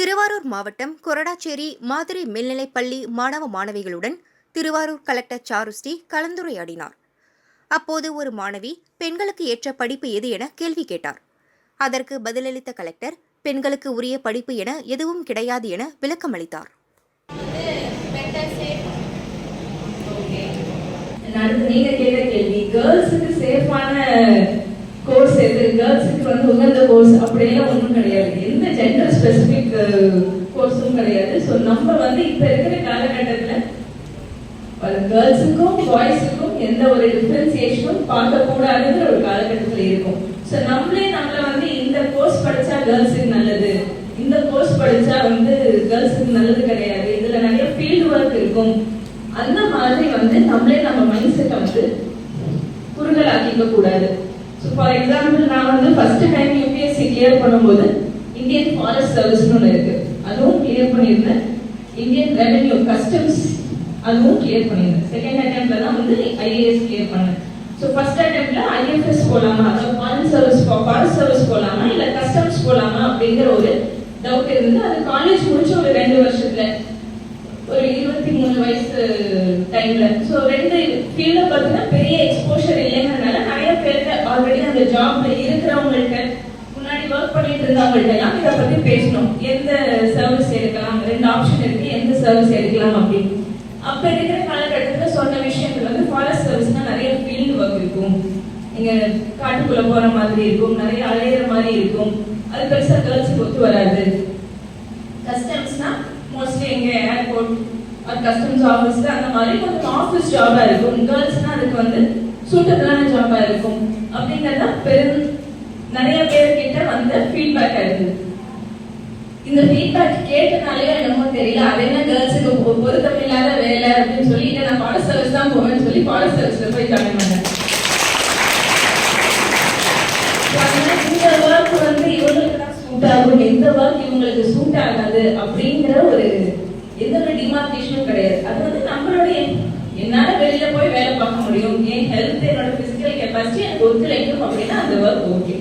திருவாரூர் மாவட்டம் கொரடாச்சேரி மாதிரி மேல்நிலைப்பள்ளி மாணவ மாணவிகளுடன் திருவாரூர் கலெக்டர் சாருஸ்ரீ கலந்துரையாடினார். அப்போது ஒரு மாணவி பெண்களுக்கு ஏற்ற படிப்பு எது என கேள்வி கேட்டார். அதற்கு பதிலளித்த கலெக்டர் பெண்களுக்கு உரிய படிப்பு என எதுவும் கிடையாது என விளக்கமளித்தார். நீங்க கேட்ட கேள்வி கேர்ள்ஸுக்கு சேஃபான கோர்ஸ் எது? கேர்ள்ஸுக்கு வந்து உகந்த கோர்ஸ் அப்படின்னு ஒன்றும் கிடையாது. எந்த ஜெண்டர் ஸ்பெசிஃபிக் கோர்ஸும் கிடையாது. ஸோ நம்ம வந்து இப்போ இருக்கிற காலகட்டத்தில் கேர்ள்ஸுக்கும் பாய்ஸுக்கும் எந்த ஒரு டிஃப்ரென்சியேஷனும் பார்க்கக்கூடாதுங்கிற ஒரு காலகட்டத்தில் இருக்கும். ஸோ நம்மளே நம்மள வந்து இந்த கோர்ஸ் படித்தா கேர்ள்ஸுக்கு நல்லது. இந்த கோர்ஸ் படித்தா வந்து கேர்ள்ஸுக்கு நல்லது கிடையாது. இதில் நிறைய ஃபீல்டு ஒர்க் இருக்கும். அந்த மாதிரி வந்து நம்மளே நம்ம மைண்ட் செட்டை வந்து குறுகலாக்கிக்க கூடாது. ஸோ ஃபார் எக்ஸாம்பிள் நான் வந்து ஃபர்ஸ்ட் டைம் யூபிஎஸ்சி கிளியர் பண்ணும்போது இந்தியன் ஃபாரஸ்ட் சர்வீஸ்னு ஒன்று இருக்கு. அதுவும் கிளியர் பண்ணியிருந்தேன் இந்தியன் ரெவென்யூ கஸ்டம்ஸ் அதுவும் கிளியர் பண்ணியிருந்தேன் செகண்ட் அட்டெம்ப்ட்ல தான் வந்து ஐஏஎஸ் கிளியர் பண்ணேன். ஸோ ஃபர்ஸ்ட் அட்டெம்ப்ட்ல ஐஎஃப்எஸ் போலாமா? அதாவது ஃபாரின் சர்வீஸ் ஃபாரஸ்ட் சர்வீஸ் போலாமா? இல்லை கஸ்டம்ஸ் போலாமா? அப்படிங்கிற ஒரு டவுட் இருந்தது. அது காலேஜ் முடிச்ச ஒரு ரெண்டு வருஷத்துல ஒரு இருபத்தி மூணு வயசு டைம்ல ஸோ ரெண்டு ஃபீல்ட பார்த்தீங்கன்னா பெரிய எக்ஸ்போஷர் இல்லைங்கிறதுனால நிறைய பேருக்கு ஆல்ரெடி அந்த ஜாப்ல இருக்கிறவங்கள்ட்ட ஒர்க் பண்ணிட்டு இருந்தவங்கள்ட்ட எல்லாம் இதை பத்தி பேசணும். எந்த சர்வீஸ் எடுக்கலாம்? ரெண்டு ஆப்ஷன் இருக்கு. எந்த சர்வீஸ் எடுக்கலாம் அப்படின்னு. அப்ப இருக்கிற காலகட்டத்தில் சொன்ன விஷயங்கள் வந்து ஃபாரஸ்ட் சர்வீஸ்னா நிறைய ஃபீல்டு ஒர்க் இருக்கும். நீங்க காட்டுக்குள்ள போற மாதிரி இருக்கும். நிறைய அலையிற மாதிரி இருக்கும். அது பெருசா கேர்ள்ஸுக்கு ஒத்து வராது. கஸ்டம்ஸ்னா மோஸ்ட்லி எங்க ஏர்போர்ட் கஸ்டம்ஸ் ஆஃபீஸ் அந்த மாதிரி கொஞ்சம் ஆஃபீஸ் ஜாபா இருக்கும். கேர்ள்ஸ்னா அதுக்கு வந்து சூட்டபிளான ஜாபா இருக்கும். அப்படிங்கிறது பெரும் நிறைய பேர் கிட்ட வந்த ஃபீட்பேக் இருக்குது இந்த ஃபீட்பேக் கேட்டனாலே என்னமோ தெரியல. அது என்ன கேர்ள்ஸுக்கு பொருத்தம் இல்லாத வேலை அப்படின்னு சொல்லிட்டு நான் ஃபாரஸ்ட் சர்வீஸ் தான் போவேன்னு சொல்லி ஃபாரஸ்ட் சர்வீஸ்ல போய் ஜாயின் பண்ணேன். இந்த ஒர்க் வந்து இவங்களுக்கு தான் சூட் ஆகும். எந்த ஒர்க் இவங்களுக்கு சூட் ஆகாது அப்படிங்கிற ஒரு எந்த ஒரு டிமார்கேஷனும் கிடையாது. அது வந்து நம்மளுடைய என்னால வெளியில போய் வேலை பார்க்க முடியும். என் ஹெல்த் என்னோட பிசிக்கல் கெப்பாசிட்டி எனக்கு ஒத்துழைக்கும் அப்படின்னா அந்த ஒர்க் ஓகே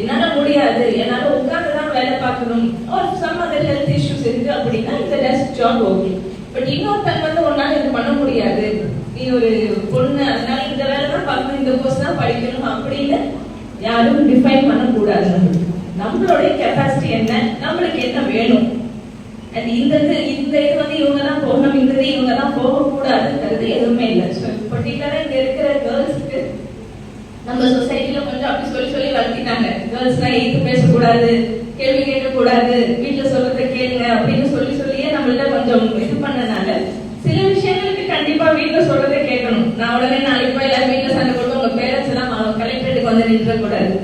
என்னால முடியாது. என்னால உட்கார்ந்து தான் வேலை பார்க்கணும். ஒரு சம் அதர் ஹெல்த் இஷ்யூஸ் இருக்கு அப்படின்னா இந்த டெஸ்க் ஜாப் ஓகே பட் இன்னொருத்தங்க வந்து உன்னால இது பண்ண முடியாது. நீ ஒரு பொண்ணு அதனால இந்த வேலை தான் பார்க்கணும் இந்த கோர்ஸ் தான் படிக்கணும் அப்படின்னு யாரும் டிஃபைன் பண்ணக்கூடாது. நம்மளுக்கு நம்மளுடைய கெப்பாசிட்டி என்ன? நம்மளுக்கு என்ன வேணும்? அண்ட் இந்த இது இந்த இது வந்து இவங்க தான் போகணும் இந்த இது இவங்க தான் போகக்கூடாதுங்கிறது எதுவுமே இல்லை. ஸோ பர்டிகுலராக இங்கே இருக்கிற கேர்ள்ஸ்க்கு நம்ம சொசைட்டி சொல்லி சொல்லி வளர்த்திட்டாங்க. கேர்ள்ஸ் தான் எய்த்து பேசக்கூடாது கேள்வி கேட்கக்கூடாது வீட்டுல சொல்றத கேளுங்க அப்படின்னு சொல்லி சொல்லியே நம்மள்ட்ட கொஞ்சம் இது பண்ணனால சில விஷயங்களுக்கு கண்டிப்பா வீட்டுல சொல்றதை கேட்கணும். நான் உடனே நாளைக்கு போய் எல்லாரும் வீட்டுல சண்டை போட்டு உங்க பேரண்ட்ஸ் எல்லாம் கலெக்டருக்கு வந்து நின்ற கூடாது